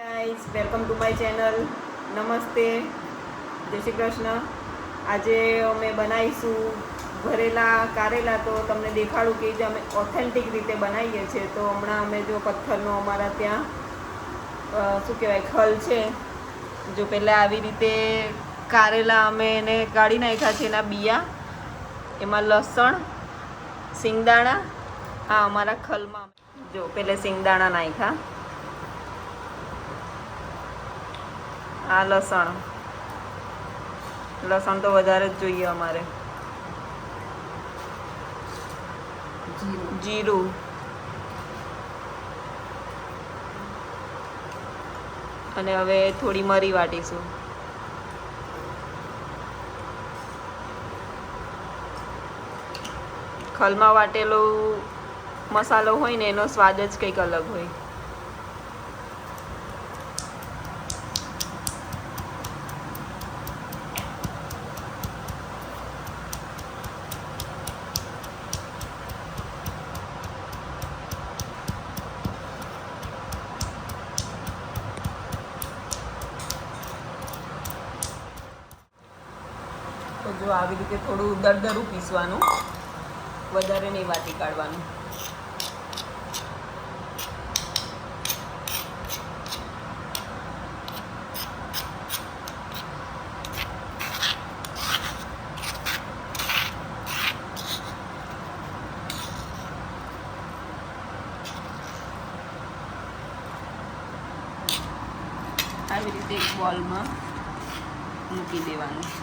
Guys welcome to my channel નમસ્તે જય શ્રી કૃષ્ણ આજે અમે બનાવીશું ભરેલા, કારેલા. તો તમને દેખાડું કે જે અમે ઓથેન્ટિક રીતે બનાવીએ છીએ. તો હમણાં અમે જો પથ્થરનો અમારા ત્યાં શું કહેવાય, ખલ છે. જો પહેલાં આવી રીતે કારેલા અમે એને કાઢી નાખ્યા છે એના બિયા. એમાં લસણ સિંગદાણા આ અમારા ખલમાં. જો, પહેલે સિંગદાણા નાખ્યા. આ લસણ. લસણ તો વધારે જ જોઈએ અમારે. જીરું. અને હવે થોડી મરી વાટીશું. ખલમાં વાટેલો મસાલો હોય ને એનો સ્વાદ જ કંઈક અલગ હોય તો જો આવી રીતે થોડું દરદરું પીસવાનું. વધારે નહીં વાટી કાઢવાનું. આવી રીતે એક બોલમાં મૂકી દેવાનું.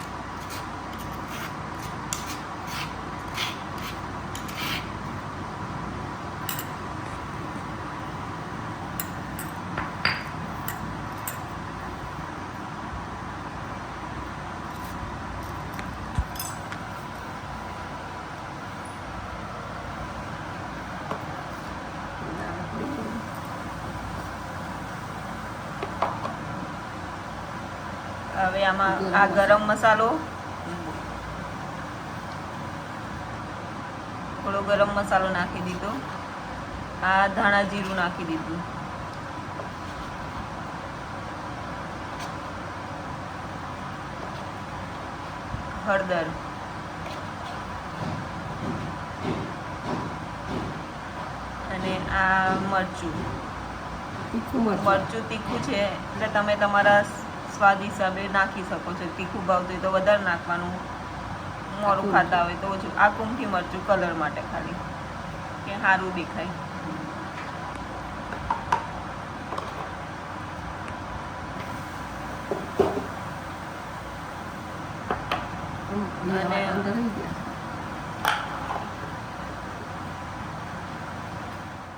હવે આમાં આ ગરમ મસાલો. થોડો ગરમ મસાલો નાખી દીધો. આ ધાણા જીરું નાખી દીધું. હળદર. અને આ મરચું. મરચું તીખું છે. એટલે તમે તમારા સ્વાદ હિસાબે નાખી શકો છો. તીખું ભાવતું હોય તો વધારે નાખવાનું મોરું ખાતા હોય તો ઓછું. આ કુમકી મરચું કલર માટે ખાલી. કે સારું દેખાય.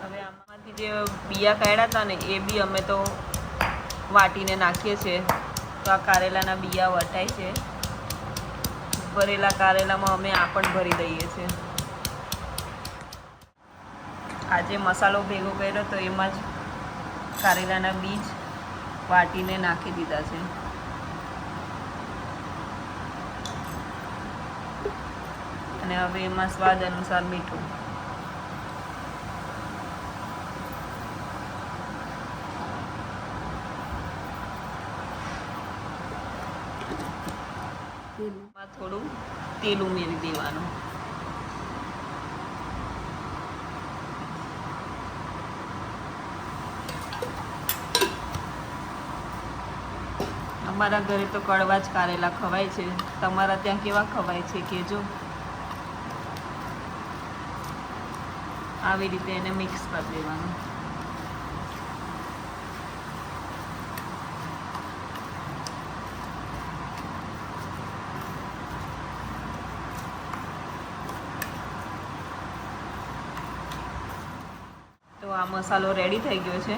હવે આમાંથી જે બિયા કાઢ્યા હતા ને એ બી અમે તો વાટીને નાખીએ છીએ. તો આ કારેલાના બિયા વટાય છે. ભરેલા કારેલામાં અમે આ પણ ભરી દઈએ છીએ. આજે મસાલો ભેગો કર્યો તો એમાં જ કારેલાના બીજ વાટીને નાખી દીધા છે. અને હવે એમાં સ્વાદ અનુસાર મીઠું તેલ એમાં થોડું તેલ ઉમેરી દેવાનું. અમારા ઘરે તો કડવા જ કારેલા ખવાય છે. તમારા ત્યાં કેવા ખવાય છે કેજો આવી રીતે એને મિક્સ કરી દેવાનું. આ મસાલો રેડી થઈ ગયો છે.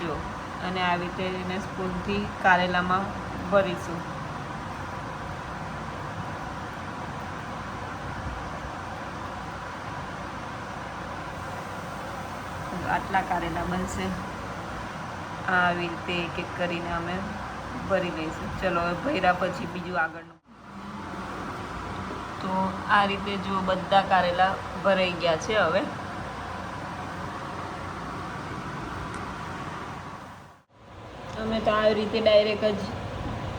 જો, અને આવી રીતે એને સ્પૂનથી કારેલામાં ભરીશું. આટલા કારેલા બનશે. આવી રીતે એક એક કરીને અમે ભરી લઈશું. ચલો, હવે ભર્યા પછી બીજું આગળનું. તો આ રીતે જો બધા કારેલા ભરાઈ ગયા છે હવે. અમે તો આવી રીતે ડાયરેક્ટ જ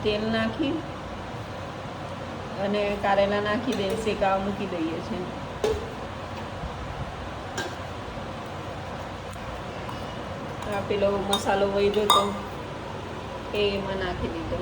તેલ નાખી અને કારેલા નાખી દે, શેકાવા મૂકી દઈએ છીએ. આ પેલો મસાલો વહી તો એ એમાં નાખી દીધો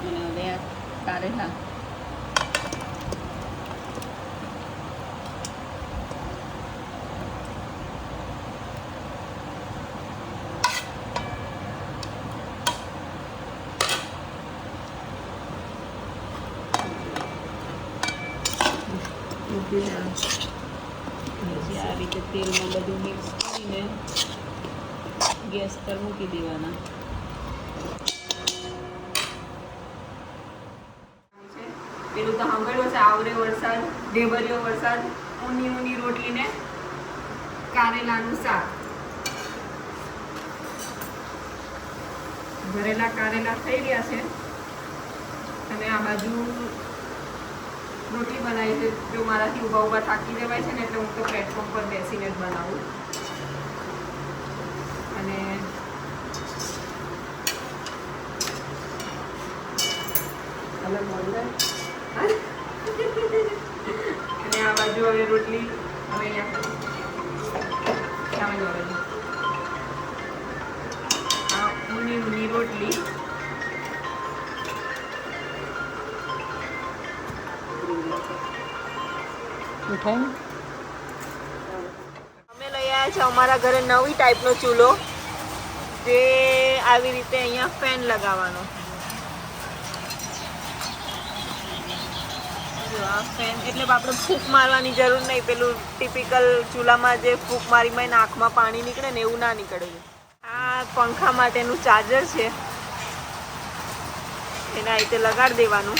અને હવે આ કારેલા મૂકી દેવાનું. પછી આ રીતે તેલમાં બધું મિક્સ કરીને ગેસ પર મૂકી દેવાના. પેલું તો સાંભળ્યું છે, આવરે વરસાદ, ઢેબરિયો વરસાદ, ઊની ઊની રોટલી ને કારેલાનું શાક. ભરેલા કારેલા થઈ ગયા છે. અને આ બાજુ રોટલી બનાવી છે, જો મારાથી ઊભા ઊભા થાકી જવાય છે ને, એટલે હું તો પ્લેટફોર્મ પર બેસીને જ બનાવું. અને. અને આ બાજુ હવે રોટલી હવે અહીંયા આ ઊની ઊની રોટલી. મીઠાઈ? અમે લઈ આવ્યા છે અમારા ઘરે નવી ટાઈપનો ચૂલો, જે આવી રીતે અહીંયા ફેન લગાવવાનો. ફેન એટલે આપણે ફૂંક મારવાની જરૂર નહીં, પેલું ટિપિકલ ચૂલામાં જે ફૂંક મારી મારીને આંખમાં પાણી નીકળે ને એવું ના નીકળે. આ પંખા માટેનું ચાર્જર છે. એના રીતે લગાડી દેવાનું.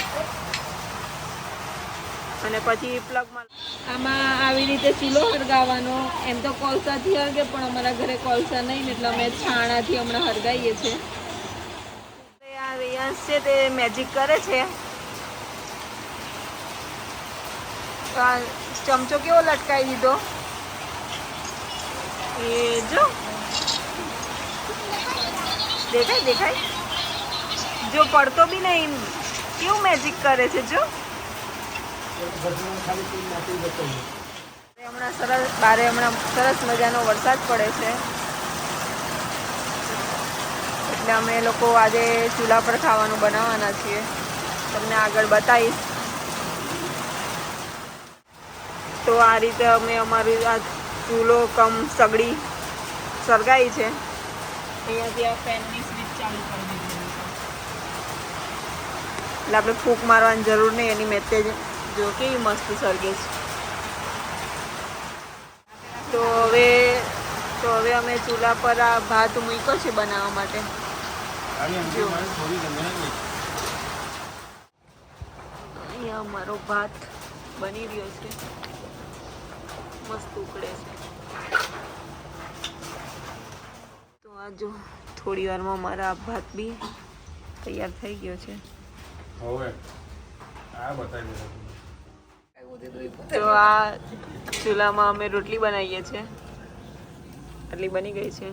અને પછી પ્લગમાં આમાં આવી રીતે ચૂલો હળગાવવાનો એમ તો કોલસાથી હળગે પણ અમારા ઘરે કોલસા નહીં એટલે અમે છાણાથી હમણાં હળગાવીએ છીએ. આ રિયાન્સ છે તે મેજિક કરે છે. ચમચો કેવો લટકાવી દીધો? એ જો. દેખાય દેખાય. જો પડતો બી નહીં. કેવું મેજિક કરે છે જો? હમણાં સરસ, બારે હમણાં સરસ મજાનો વરસાદ પડે છે. એટલે અમે લોકો આજે ચૂલા પર ખાવાનું બનાવવાના છીએ. તમને આગળ બતાવીશ. તો આ રીતે અમે અમારી આ ચૂલો કમ સગડી સળગાઈ છે. અહીંયાથી આ ફેનની સ્વિચ ચાલુ કરી દીધી છે. એટલે આપણે ફૂંક મારવાની જરૂર નહીં, એની મેતે જો કેવી મસ્ત સળગે છે. તો હવે તો હવે અમે ચૂલા પર આ ભાત મૂક્યો છે બનાવવા માટે. અહીંયા અમારો ભાત બની રહ્યો છે. મસ્ત ઉકળે છે. તો આ જો થોડી વારમાં મારા ભાત બી તૈયાર થઈ ગયો છે. હવે. તો આ ચૂલામાં અમે રોટલી બનાવીએ છીએ. આટલી બની ગઈ છે.